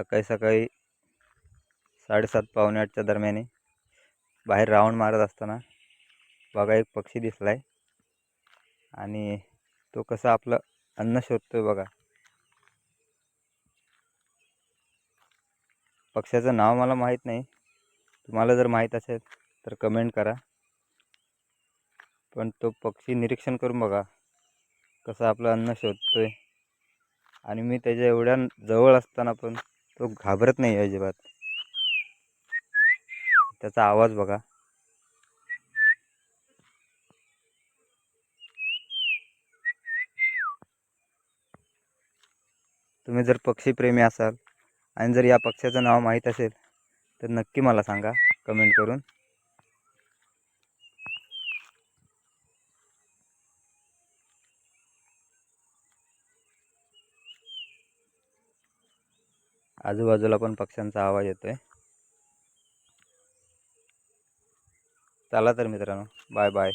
सकाळी सकाळी साडेसात पावणे आठच्या दरम्याने बाहेर राऊंड मारत असताना बघा एक पक्षी दिसला आहे आणि तो कसं आपलं अन्न शोधतोय बघा. पक्ष्याचं नाव मला माहीत नाही. तुम्हाला जर माहीत असेल तर कमेंट करा. पण तो पक्षी निरीक्षण करून बघा कसं आपलं अन्न शोधतोय. आणि मी त्याच्या एवढ्या जवळ असताना पण तो घाबरत नाही अजिबात. त्याचा आवाज बघा. तुम्ही जर पक्षीप्रेमी असाल आणि जर या पक्ष्याचं नाव माहीत असेल तर नक्की मला सांगा कमेंट करून. आजूबाजूला पण पक्ष्यांचा आवाज येतोय. चला तर मित्रांनो बाय बाय.